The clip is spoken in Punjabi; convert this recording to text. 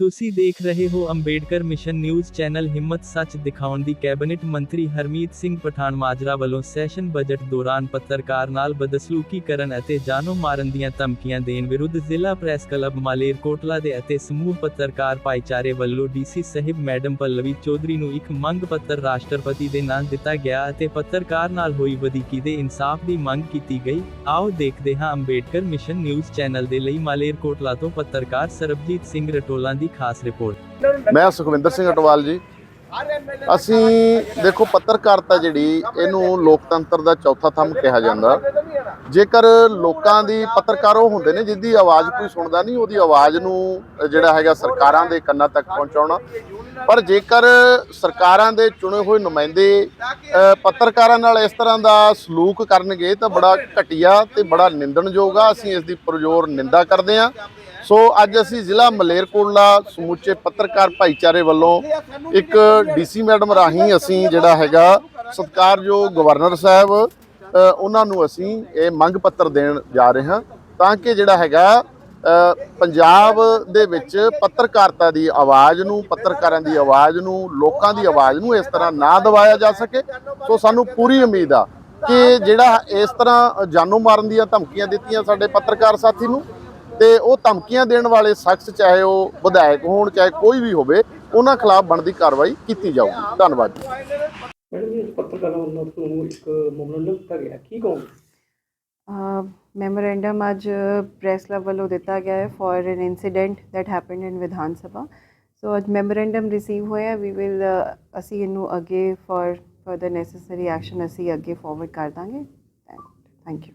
ਤੁਸੀਂ ਦੇਖ ਰਹੇ ਹੋ ਅੰਬੇਡਕਰ ਮਿਸ਼ਨ ਨਿਊਜ਼ ਚੈਨਲ ਹਿੰਮਤ ਸੱਚ ਦਿਖਾਉਣ ਦੀ ਕੈਬਨਿਟ ਮੰਤਰੀ ਹਰਮੀਤ ਸਿੰਘ ਪਠਾਨ ਮਾਜਰਾ ਵੱਲੋਂ ਸੈਸ਼ਨ ਬਜਟ ਦੌਰਾਨ ਪੱਤਰਕਾਰ ਨਾਲ ਬਦਸਲੂਕੀ ਕਰਨ ਅਤੇ ਜਾਨੋਂ ਮਾਰਨ ਦੀਆਂ ਧਮਕੀਆਂ ਦੇਣ ਵਿਰੁੱਧ ਜ਼ਿਲ੍ਹਾ ਪ੍ਰੈਸ ਕਲੱਬ ਮਾਲੇਰਕੋਟਲਾ ਦੇ ਅਤੇ ਸਮੂਹ ਪੱਤਰਕਾਰ ਭਾਈਚਾਰੇ ਵੱਲੋਂ ਡੀਸੀ ਸਾਹਿਬ ਮੈਡਮ ਪੱਲਵੀ ਚੌਧਰੀ ਨੂੰ ਇੱਕ ਮੰਗ ਪੱਤਰ ਰਾਸ਼ਟਰਪਤੀ ਦੇ ਨਾਂ ਦਿੱਤਾ ਗਿਆ ਅਤੇ ਪੱਤਰਕਾਰ ਨਾਲ ਹੋਈ ਵਧੀਕੀ ਦੇ ਇਨਸਾਫ ਦੀ ਮੰਗ ਕੀਤੀ ਗਈ। ਆਓ ਦੇਖਦੇ ਹਾਂ ਅੰਬੇਡਕਰ ਮਿਸ਼ਨ ਨਿਊਜ਼ ਚੈਨਲ ਦੇ ਲਈ ਮਾਲੇਰਕੋਟਲਾ ਤੋਂ ਪੱਤਰਕਾਰ ਸਰਬਜੀਤ ਸਿੰਘ ਰਟੋਲਾ ਦੀ ਖਾਸ ਰਿਪੋਰਟ। ਮੈਂ ਸੁਖਵਿੰਦਰ ਸਿੰਘ ਅਟਵਾਲ ਜੀ। ਅਸੀਂ ਦੇਖੋ, ਪੱਤਰਕਾਰਤਾ ਜਿਹੜੀ ਇਹਨੂੰ ਲੋਕਤੰਤਰ ਦਾ ਚੌਥਾ ਥੰਮ ਕਿਹਾ ਜਾਂਦਾ। ਜੇਕਰ ਲੋਕਾਂ ਦੀ ਪੱਤਰਕਾਰ ਉਹ ਹੁੰਦੇ ਨੇ ਜਿੱਦੀ ਆਵਾਜ਼ ਕੋਈ ਸੁਣਦਾ ਨਹੀਂ, ਉਹਦੀ ਆਵਾਜ਼ ਨੂੰ ਜਿਹੜਾ ਹੈਗਾ ਸਰਕਾਰਾਂ ਦੇ ਕੰਨਾਂ ਤੱਕ ਪਹੁੰਚਾਉਣਾ। ਪਰ ਜੇਕਰ ਸਰਕਾਰਾਂ ਦੇ ਚੁਣੇ ਹੋਏ ਨੁਮਾਇੰਦੇ ਪੱਤਰਕਾਰਾਂ ਨਾਲ ਇਸ ਤਰ੍ਹਾਂ ਦਾ ਸਲੂਕ ਕਰਨਗੇ ਤਾਂ ਬੜਾ ਘਟੀਆ ਤੇ ਬੜਾ ਨਿੰਦਣਯੋਗ ਆ। ਅਸੀਂ ਇਸ ਦੀ ਪਰਜ਼ੋਰ ਨਿੰਦਾ ਕਰਦੇ ਹਾਂ। ਸੋ ਅੱਜ ਅਸੀਂ ਜ਼ਿਲ੍ਹਾ ਮਲੇਰਕੋਟਲਾ ਸਮੁੱਚੇ ਪੱਤਰਕਾਰ ਭਾਈਚਾਰੇ ਵੱਲੋਂ ਇੱਕ ਡੀਸੀ ਮੈਡਮ ਰਾਹੀਂ ਅਸੀਂ ਜਿਹੜਾ ਹੈਗਾ ਸਤਿਕਾਰਯੋਗ ਗਵਰਨਰ ਸਾਹਿਬ ਉਹਨਾਂ ਨੂੰ ਅਸੀਂ ਇਹ ਮੰਗ ਪੱਤਰ ਦੇਣ ਜਾ ਰਹੇ ਹਾਂ ਤਾਂ ਕਿ ਜਿਹੜਾ ਹੈਗਾ ਪੰਜਾਬ ਦੇ ਵਿੱਚ ਪੱਤਰਕਾਰਤਾ ਦੀ ਆਵਾਜ਼ ਨੂੰ, ਪੱਤਰਕਾਰਾਂ ਦੀ ਆਵਾਜ਼ ਨੂੰ, ਲੋਕਾਂ ਦੀ ਆਵਾਜ਼ ਨੂੰ ਇਸ ਤਰ੍ਹਾਂ ਨਾ ਦਬਾਇਆ ਜਾ ਸਕੇ। ਸੋ ਸਾਨੂੰ ਪੂਰੀ ਉਮੀਦ ਆ ਕਿ ਜਿਹੜਾ ਇਸ ਤਰ੍ਹਾਂ ਜਾਨੋਂ ਮਾਰਨ ਦੀਆਂ ਧਮਕੀਆਂ ਦਿੱਤੀਆਂ ਸਾਡੇ ਪੱਤਰਕਾਰ ਸਾਥੀ ਨੂੰ ਤੇ ਉਹ ਧਮਕੀਆਂ ਦੇਣ ਵਾਲੇ ਸ਼ਖਸ ਚਾਹੇ ਉਹ ਵਿਧਾਇਕ ਹੋਣ ਚਾਹੇ ਕੋਈ ਵੀ ਹੋਵੇ ਉਹਨਾਂ ਖਿਲਾਫ ਬਣਦੀ ਕਾਰਵਾਈ ਕੀਤੀ ਜਾਊਗੀ। ਧੰਨਵਾਦ ਜੀ। ਮੈਡਮ ਜੀ ਪੱਤਰਕਾਰਾਂ ਵੱਲੋਂ ਤੁਹਾਨੂੰ ਇੱਕ ਮੈਮੋਰੰਡਮ ਦਿੱਤਾ ਗਿਆ। ਕੀ ਕਹੋਗੇ? ਮੈਮੋਰੈਂਡਮ ਅੱਜ ਪ੍ਰੈਸ ਕਲੱਬ ਵੱਲੋਂ ਦਿੱਤਾ ਗਿਆ ਹੈ for an incident that happened in Vidhan Sabha so ਅੱਜ ਮੈਮੋਰੈਂਡਮ ਰਿਸੀਵ ਹੋਇਆ ਵੀ ਵਿਲ ਅਸੀਂ ਇਹਨੂੰ ਅੱਗੇ ਫॉर ਫਰਦਰ ਨੈਸੈਸਰੀ ਐਕਸ਼ਨ ਅਸੀਂ ਅੱਗੇ ਫਾਰਵਰਡ ਕਰ ਦਾਂਗੇ। Thank you